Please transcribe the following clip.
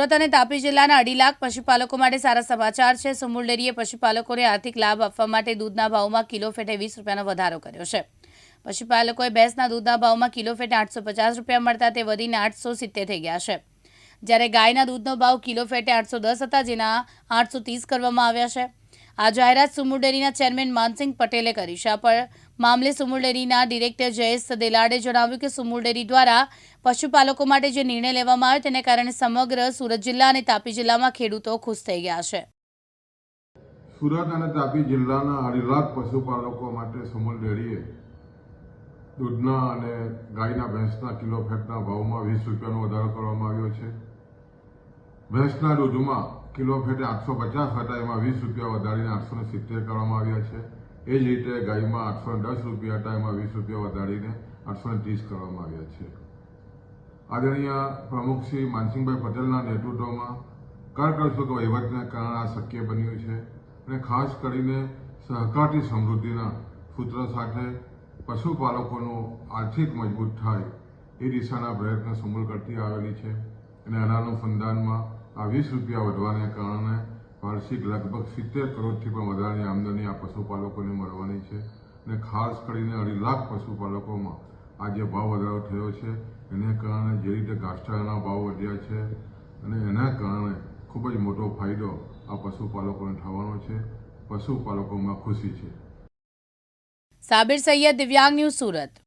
સુરત અને તાપી જિલ્લાના અઢી લાખ પશુપાલકો માટે સારા સમાચાર છે. સુમુલ ડેરીએ પશુપાલકોને આર્થિક લાભ આપવા માટે દૂધના ભાવમાં કિલો ફેટે વીસ રૂપિયાનો વધારો કર્યો છે. પશુપાલકોએ ભેંસના દૂધના ભાવમાં કિલો ફેટે આઠસો પચાસ રૂપિયા મળતા તે વધીને આઠસો સિત્તેર થઈ ગયા છે. જ્યારે ગાયના દૂધનો ભાવ કિલો ફેટે આઠસો દસ હતા, જેના આઠસો ત્રીસ કરવામાં આવ્યા છે. આ જાહેરાત સુમુરડેરીના ચેરમેન માનસિંહ પટેલે કરી છે. આ પર મામલે સુમુરડેરીના ડિરેક્ટર જયેશ દેલાડે જણાવ્યું કે સુમુરડેરી દ્વારા પશુપાલકો માટે જે નિર્ણય લેવામાં આવ્યો તેને કારણે સમગ્ર સુરત જિલ્લા અને તાપી જિલ્લામાં ખેડૂતો ખુશ થઈ ગયા છે. સુરત અને તાપી જિલ્લાના અઢી લાખ પશુપાલકો માટે સમૂલ ડેરીએ દૂધના અને ગાયના ભેંસના કિલો ફેટના ભાવમાં વીસ રૂપિયાનો વધારો કરવામાં આવ્યો છે. ભેંસના દૂધમાં કિલો ફેટે આઠસો પચાસ હતા, એમાં વીસ રૂપિયા વધારીને આઠસો સિત્તેર કરવામાં આવ્યા છે. એ જ રીતે ગાયમાં આઠસો દસ રૂપિયા હતા, એમાં વીસ રૂપિયા વધારીને આઠસો ત્રીસ કરવામાં આવ્યા છે. આદરણીય પ્રમુખ શ્રી માનસિંહભાઈ પટેલના નેતૃત્વમાં કરકસૂક વહીવટને કારણે આ શક્ય બન્યું છે અને ખાસ કરીને સહકારી સમૃદ્ધિના સૂત્ર સાથે પશુપાલકોનું આર્થિક મજબૂત થાય એ દિશાના પ્રયત્ન સમૂલ કરતી આવેલી છે. અને અનાનુસંધાનમાં આ વીસ રૂપિયા વધવાને કારણે વાર્ષિક લગભગ સિત્તેર કરોડથી પણ વધારાની આમદની આ પશુપાલકોને મળવાની છે અને ખાસ કરીને અઢી લાખ પશુપાલકોમાં આ જે ભાવ વધારો થયો છે. એને કારણે જે રીતે ઘાસચારાના ભાવ વધ્યા છે અને એના કારણે ખૂબ જ મોટો ફાયદો આ પશુપાલકોને થવાનો છે. પશુપાલકોમાં ખુશી છે. સાબિર સૈયદ દિવ્યાંગ ન્યૂઝ સુરત.